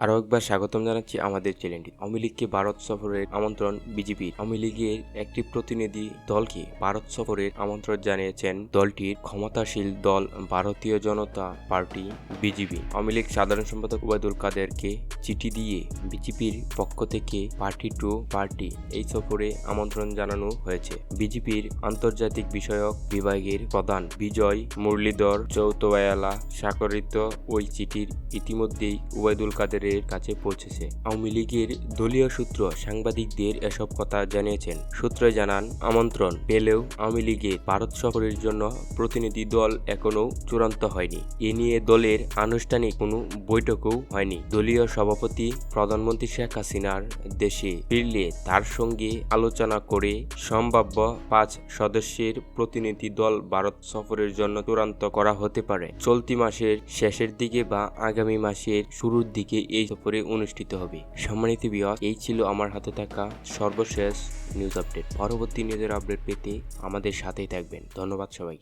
আরও একবার স্বাগতম জানাচ্ছি আমাদের চ্যানেলটি। আওয়ামী লীগকে ভারত সফরের আমন্ত্রণ বিজেপির আওয়ামী লীগের একটি প্রতিনিধি দলকে ভারত সফরের আমন্ত্রণ জানিয়েছেন দলটির ক্ষমতাশীল দল Bharatiya Janata Party BJP. Awami League সাধারণ সম্পাদক ওবায়দুল কাদেরকে চিঠি দিয়ে বিজেপির পক্ষ থেকে পার্টি টু পার্টি এই সফরে আমন্ত্রণ জানানো হয়েছে। বিজেপির আন্তর্জাতিক বিষয়ক বিভাগের প্রধান বিজয় মুরলীধর চৌতোয়ালা স্বাক্ষরিত ওই চিঠির ইতিমধ্যেই ওবায়দুল কাদেরের কাছে পৌঁছেছে। আওয়ামী লীগের দলীয় সূত্র সাংবাদিকদের এসব কথা জানিয়েছেন। সূত্রে জানান, আমন্ত্রণ পেলেও আওয়ামী লীগের ভারত সফরের জন্য প্রতিনিধি দল এখনও চূড়ান্ত হয়নি। এ নিয়ে দলের আনুষ্ঠানিক কোনো বৈঠকও হয়নি। দলীয় সভাপতি প্রধানমন্ত্রী শেখ হাসিনার দেশে ফিরলে তার সঙ্গে আলোচনা করে সম্ভাব্য পাঁচ সদস্যের প্রতিনিধি দল ভারত সফরের জন্য চূড়ান্ত করা হতে পারে। চলতি মাসের শেষের দিকে বা আগামী মাসের শুরুর দিকে এই সফরে অনুষ্ঠিত হবে। সম্মানিত বিয়স এই ছিল আমার হাতে থাকা সর্বশেষ নিউজ আপডেট পরবর্তী নিউজের আপডেট পেতে আমাদের সাথেই থাকবেন। ধন্যবাদ সবাই